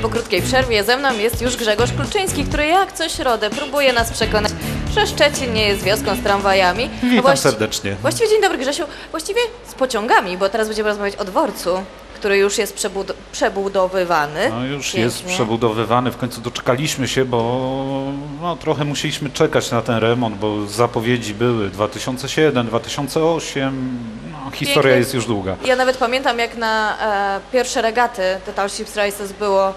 krótkiej przerwie ze mną jest już Grzegorz Kluczyński, który jak co środę próbuje nas przekonać, że Szczecin nie jest wioską z tramwajami. Witam właści- serdecznie. Właściwie dzień dobry Grzesiu, właściwie z pociągami, bo teraz będziemy rozmawiać o dworcu, który już jest przebud- przebudowywany. No już Pięknie. jest przebudowywany, w końcu doczekaliśmy się, bo no, trochę musieliśmy czekać na ten remont, bo zapowiedzi były 2007, 2008, no, historia Piękny. jest już długa. Ja nawet pamiętam, jak na e, pierwsze regaty The Tall Ships Races było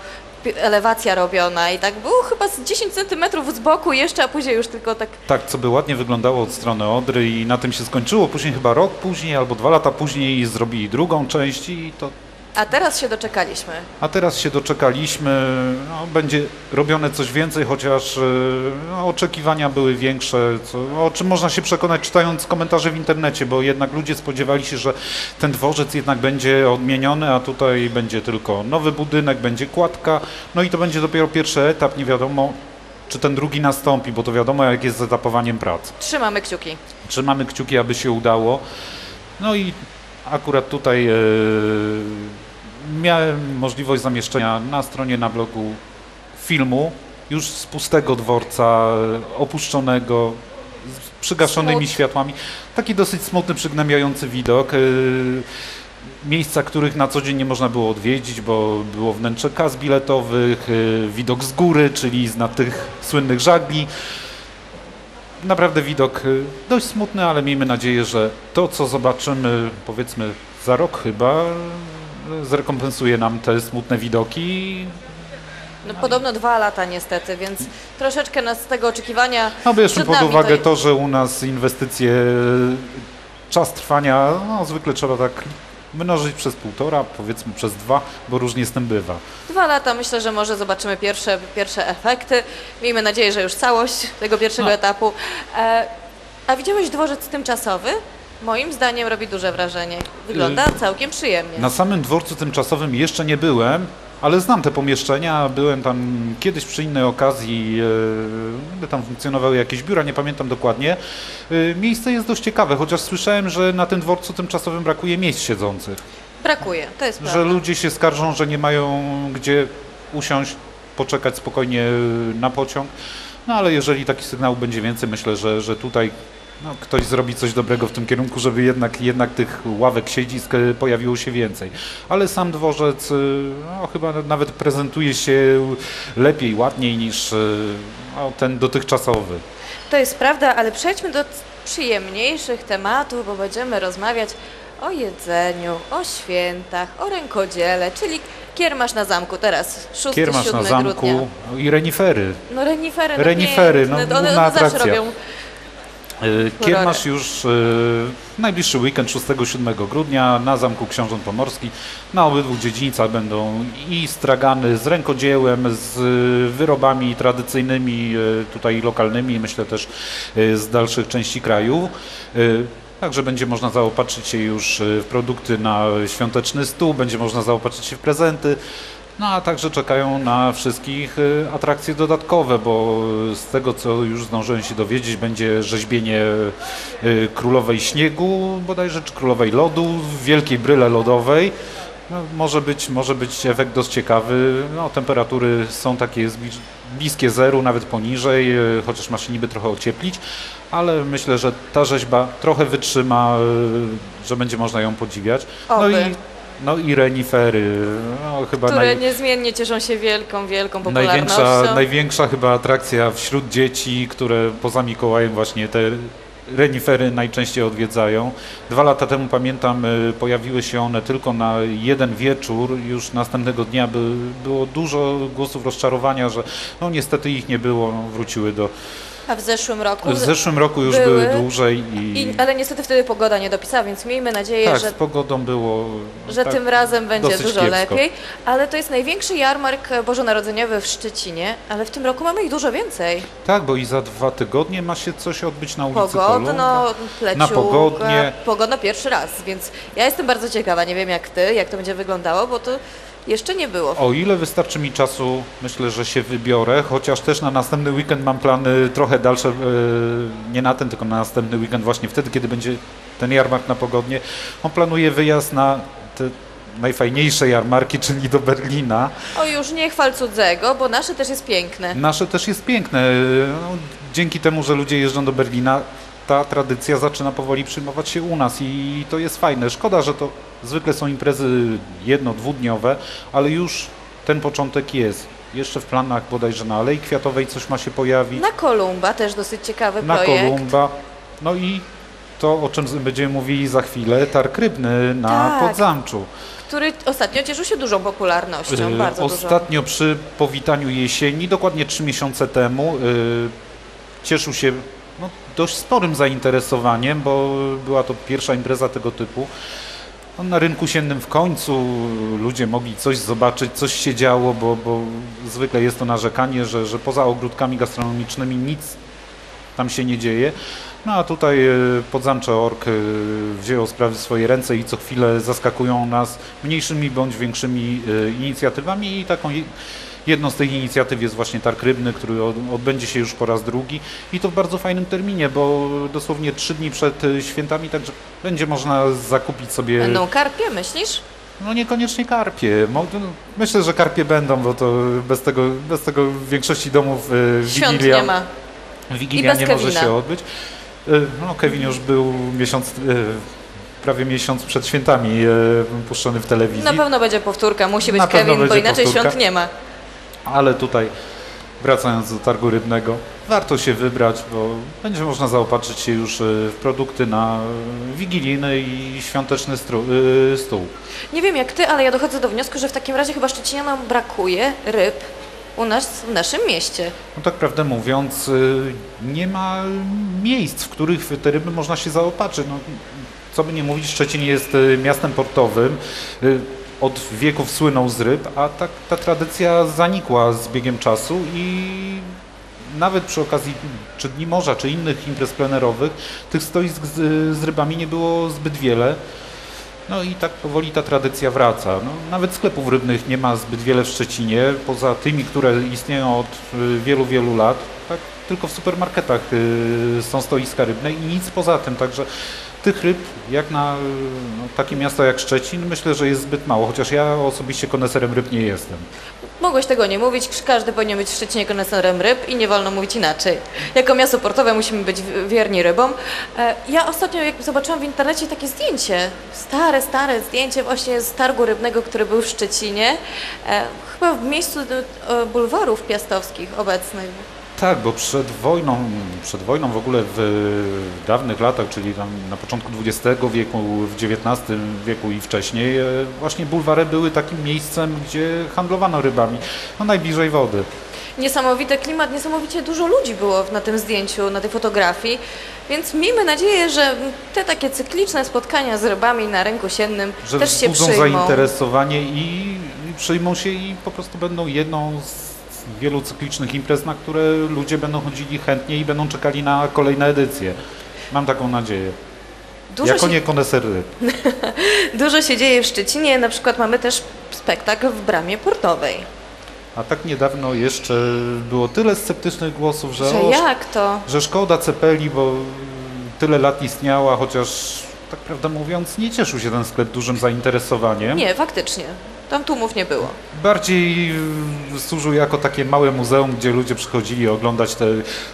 elewacja robiona i tak było chyba z 10 centymetrów z boku jeszcze, a później już tylko tak Tak, co by ładnie wyglądało od strony Odry i na tym się skończyło. Później chyba rok później albo dwa lata później zrobili drugą część i to A teraz się doczekaliśmy. A teraz się doczekaliśmy, no, będzie robione coś więcej, chociaż e, no, oczekiwania były większe, co, o czym można się przekonać czytając komentarze w internecie, bo jednak ludzie spodziewali się, że ten dworzec jednak będzie odmieniony, a tutaj będzie tylko nowy budynek, będzie kładka, no i to będzie dopiero pierwszy etap, nie wiadomo czy ten drugi nastąpi, bo to wiadomo jak jest z etapowaniem prac. Trzymamy kciuki. Trzymamy kciuki, aby się udało. No i akurat tutaj e, miałem możliwość zamieszczenia na stronie, na blogu filmu już z pustego dworca, opuszczonego, z przygaszonymi Smut. światłami. Taki dosyć smutny, przygnębiający widok. e, Miejsca, których na co dzień nie można było odwiedzić, bo było wnętrze kas biletowych, e, widok z góry, czyli z na tych słynnych żagli. Naprawdę widok y, dość smutny, ale miejmy nadzieję, że to, co zobaczymy, powiedzmy za rok chyba, y, zrekompensuje nam te smutne widoki. No, podobno dwa lata niestety, więc troszeczkę nas z tego oczekiwania. No bierzmy pod uwagę to- to, że u nas inwestycje, y, czas trwania, no zwykle trzeba tak mnożyć przez półtora, powiedzmy przez dwa, bo różnie z tym bywa. Dwa lata myślę, że może zobaczymy pierwsze, pierwsze efekty. Miejmy nadzieję, że już całość tego pierwszego No. etapu. E, a widziałeś dworzec tymczasowy? Moim zdaniem robi duże wrażenie. Wygląda całkiem przyjemnie. Na samym dworcu tymczasowym jeszcze nie byłem, ale znam te pomieszczenia. Byłem tam kiedyś przy innej okazji, gdy tam funkcjonowały jakieś biura, nie pamiętam dokładnie. E, Miejsce jest dość ciekawe, chociaż słyszałem, że na tym dworcu tymczasowym brakuje miejsc siedzących. Brakuje, to jest Że prawda. ludzie się skarżą, że nie mają gdzie usiąść, poczekać spokojnie na pociąg. No ale jeżeli taki sygnał będzie więcej, myślę, że, że tutaj no, ktoś zrobi coś dobrego w tym kierunku, żeby jednak, jednak tych ławek siedzisk e, pojawiło się więcej. Ale sam dworzec e, no, chyba nawet prezentuje się lepiej, ładniej niż e, no, ten dotychczasowy. To jest prawda, ale przejdźmy do przyjemniejszych tematów, bo będziemy rozmawiać o jedzeniu, o świętach, o rękodziele, czyli kiermasz na zamku teraz, 6-7 Kiermasz na zamku grudnia. i renifery. No renifery, no Renifery, no, piękne, one, główna one zawsze robią Kiermasz już e, w najbliższy weekend 6-7 grudnia na Zamku Książąt Pomorski. Na obydwu dziedzińcach będą i stragany z rękodziełem, z e, wyrobami tradycyjnymi, e, tutaj lokalnymi, myślę też e, z dalszych części kraju. E, Także będzie można zaopatrzyć się już e, w produkty na świąteczny stół, będzie można zaopatrzyć się w prezenty. No a także czekają na wszystkich y, atrakcje dodatkowe, bo z tego co już zdążyłem się dowiedzieć, będzie rzeźbienie y, królowej śniegu, bodajże czy królowej lodu, wielkiej bryle lodowej. No, może, być, może być efekt dość ciekawy. No, temperatury są takie bliskie zeru, nawet poniżej, y, chociaż ma się niby trochę ocieplić, ale myślę, że ta rzeźba trochę wytrzyma, y, że będzie można ją podziwiać. No Oby. i, no i renifery, no, chyba które naj, niezmiennie cieszą się wielką, wielką popularnością. największa, największa chyba atrakcja wśród dzieci, które poza Mikołajem właśnie te renifery najczęściej odwiedzają. Dwa lata temu pamiętam y, pojawiły się one tylko na jeden wieczór, już następnego dnia by, było dużo głosów rozczarowania, że no niestety ich nie było, no, wróciły do... A w zeszłym roku... W zeszłym roku już były były dłużej i... I, ale niestety wtedy pogoda nie dopisała, więc miejmy nadzieję, tak, że z pogodą było... że tak, tym razem będzie dużo kiepsko. lepiej. Ale to jest największy jarmark bożonarodzeniowy w Szczecinie, ale w tym roku mamy ich dużo więcej. Tak, bo i za dwa tygodnie ma się coś odbyć na ulicy Kolumna. Pogodno, pleciuga, Na pogodnie. Pogodno pierwszy raz, więc ja jestem bardzo ciekawa, nie wiem jak ty, jak to będzie wyglądało, bo to jeszcze nie było. O ile wystarczy mi czasu, myślę, że się wybiorę, chociaż też na następny weekend mam plany trochę dalsze, e, nie na ten, tylko na następny weekend, właśnie wtedy, kiedy będzie ten jarmark na pogodnie. On planuje wyjazd na te najfajniejszej jarmarki, czyli do Berlina. O już nie chwal cudzego, bo nasze też jest piękne. Nasze też jest piękne. No, dzięki temu, że ludzie jeżdżą do Berlina, ta tradycja zaczyna powoli przyjmować się u nas i to jest fajne. Szkoda, że to zwykle są imprezy jedno, dwudniowe, ale już ten początek jest. Jeszcze w planach bodajże na Alei Kwiatowej coś ma się pojawić, Na Kolumba też dosyć ciekawy na projekt. Kolumba. No i to, o czym będziemy mówili za chwilę, targ rybny na Tak. Podzamczu. który ostatnio cieszył się dużą popularnością, Y, bardzo dużą. Ostatnio przy powitaniu jesieni, dokładnie trzy miesiące temu, y, cieszył się no, dość sporym zainteresowaniem, bo była to pierwsza impreza tego typu. No, na rynku siennym w końcu ludzie mogli coś zobaczyć, coś się działo, bo, bo zwykle jest to narzekanie, że, że poza ogródkami gastronomicznymi nic tam się nie dzieje. No a tutaj e, Podzamcze Ork e, wzięło sprawy w swoje ręce i co chwilę zaskakują nas mniejszymi bądź większymi e, inicjatywami i taką jedną z tych inicjatyw jest właśnie Targ Rybny, który od- odbędzie się już po raz drugi i to w bardzo fajnym terminie, bo dosłownie trzy dni przed e, świętami, także będzie można zakupić sobie Będą karpie, myślisz? no niekoniecznie karpie. Myślę, że karpie będą, bo to bez tego, bez tego w większości domów Świąt Wigilia, nie ma. Wigilia nie może Kevina. się odbyć. E, No, Kevin już był miesiąc, prawie miesiąc przed świętami puszczony w telewizji, Na pewno będzie powtórka, musi być Kevin, bo inaczej powtórka. świąt nie ma. Ale tutaj wracając do targu rybnego, warto się wybrać, bo będzie można zaopatrzyć się już e, w produkty na e, wigilijny i świąteczny e, stół. Nie wiem jak ty, ale ja dochodzę do wniosku, że w takim razie chyba Szczecinianom brakuje ryb u nas w naszym mieście. No tak prawdę mówiąc, y, nie ma miejsc, w których te ryby można się zaopatrzyć. No, co by nie mówić, Szczecin jest y, miastem portowym. Od wieków słynął z ryb, a ta, ta tradycja zanikła z biegiem czasu i nawet przy okazji czy Dni Morza, czy innych imprez plenerowych, tych stoisk z, z rybami nie było zbyt wiele. No i tak powoli ta tradycja wraca. No, nawet sklepów rybnych nie ma zbyt wiele w Szczecinie, poza tymi, które istnieją od y, wielu, wielu lat. Tak, tylko w supermarketach y, są stoiska rybne i nic poza tym. Także tych ryb, jak na no, takie miasto jak Szczecin, myślę, że jest zbyt mało, chociaż ja osobiście koneserem ryb nie jestem. Mogłeś tego nie mówić, każdy powinien być w Szczecinie koneserem ryb i nie wolno mówić inaczej. Jako miasto portowe musimy być wierni rybom. E, Ja ostatnio jak zobaczyłam w internecie takie zdjęcie, stare, stare zdjęcie właśnie z targu rybnego, który był w Szczecinie, e, chyba w miejscu e, bulwarów piastowskich obecnych. Tak, bo przed wojną, przed wojną w ogóle w dawnych latach, czyli tam na początku XX wieku, w XIX wieku i wcześniej, e, właśnie bulwary były takim miejscem, gdzie handlowano rybami, no najbliżej wody. Niesamowity klimat, niesamowicie dużo ludzi było na tym zdjęciu, na tej fotografii, więc miejmy nadzieję, że te takie cykliczne spotkania z rybami na rynku siennym Że też się przyjmą. zainteresowanie i, i przyjmą się i po prostu będą jedną z wielu cyklicznych imprez, na które ludzie będą chodzili chętnie i będą czekali na kolejne edycje. Mam taką nadzieję. Dużo jako się nie koneser ryb. Dużo się dzieje w Szczecinie, na przykład mamy też spektakl w bramie portowej. A tak niedawno jeszcze było tyle sceptycznych głosów, że, Że o, jak to? że szkoda Cepeli, bo tyle lat istniała, chociaż tak prawdę mówiąc nie cieszył się ten sklep dużym zainteresowaniem. Nie, faktycznie. Tam tłumów nie było. Bardziej y, służył jako takie małe muzeum, gdzie ludzie przychodzili oglądać te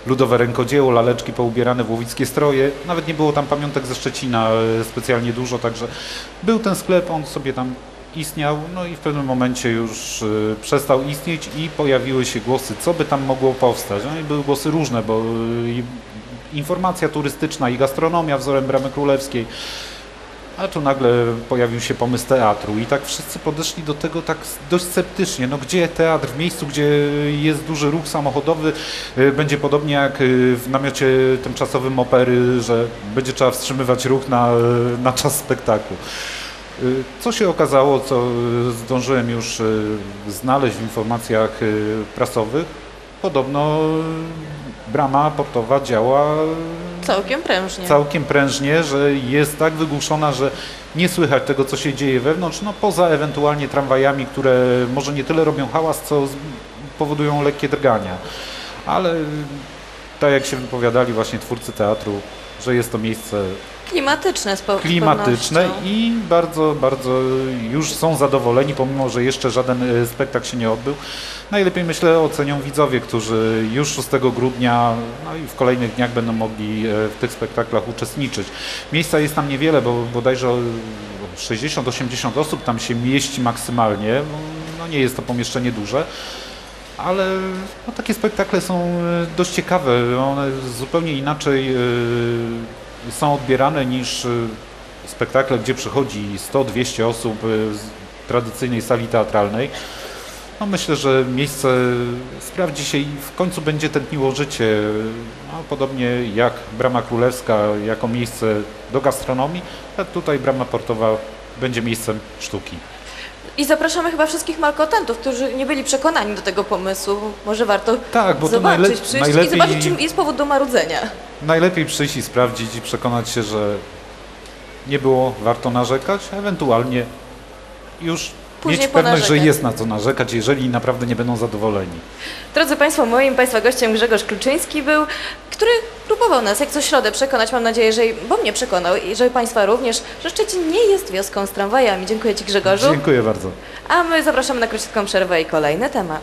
ludowe rękodzieło, laleczki poubierane w łowickie stroje. Nawet nie było tam pamiątek ze Szczecina y, specjalnie dużo, także był ten sklep, on sobie tam istniał, no i w pewnym momencie już y, przestał istnieć i pojawiły się głosy, co by tam mogło powstać. No i były głosy różne, bo y, informacja turystyczna i gastronomia wzorem Bramy Królewskiej, a tu nagle pojawił się pomysł teatru i tak wszyscy podeszli do tego tak dość sceptycznie. No gdzie teatr? W miejscu, gdzie jest duży ruch samochodowy, y, będzie podobnie jak y, w namiocie tymczasowym opery, że będzie trzeba wstrzymywać ruch na, na czas spektaklu. Y, Co się okazało, co zdążyłem już znaleźć w informacjach prasowych, podobno brama portowa działa Całkiem prężnie. całkiem prężnie, że jest tak wygłuszona, że nie słychać tego, co się dzieje wewnątrz, no poza ewentualnie tramwajami, które może nie tyle robią hałas, co powodują lekkie drgania. Ale tak jak się wypowiadali właśnie twórcy teatru, że jest to miejsce Klimatyczne z klimatyczne i bardzo, bardzo już są zadowoleni, pomimo, że jeszcze żaden e, spektakl się nie odbył. Najlepiej myślę ocenią widzowie, którzy już 6 grudnia, no i w kolejnych dniach będą mogli e, w tych spektaklach uczestniczyć. Miejsca jest tam niewiele, bo bodajże e, 60-80 osób tam się mieści maksymalnie. No nie jest to pomieszczenie duże. Ale no, takie spektakle są e, dość ciekawe. One zupełnie inaczej e, są odbierane niż e, spektakle, gdzie przychodzi 100-200 osób z tradycyjnej sali teatralnej. No myślę, że miejsce sprawdzi się i w końcu będzie tętniło życie. No, podobnie jak Brama Królewska jako miejsce do gastronomii, tak tutaj Brama Portowa będzie miejscem sztuki. I zapraszamy chyba wszystkich malkontentów, którzy nie byli przekonani do tego pomysłu. Może warto Tak, bo zobaczyć, najle- przyjść i najlepiej- zobaczyć, czym jest powód do marudzenia. Najlepiej przyjść i sprawdzić i przekonać się, że nie było warto narzekać, ewentualnie już Później mieć pewność, że jest na co narzekać, jeżeli naprawdę nie będą zadowoleni. Drodzy Państwo, moim Państwa gościem Grzegorz Kluczyński był, który próbował nas jak co środę przekonać, mam nadzieję, że bo mnie przekonał i że Państwa również, że Szczecin nie jest wioską z tramwajami. Dziękuję Ci Grzegorzu. Dziękuję bardzo. A my zapraszamy na króciutką przerwę i kolejny temat.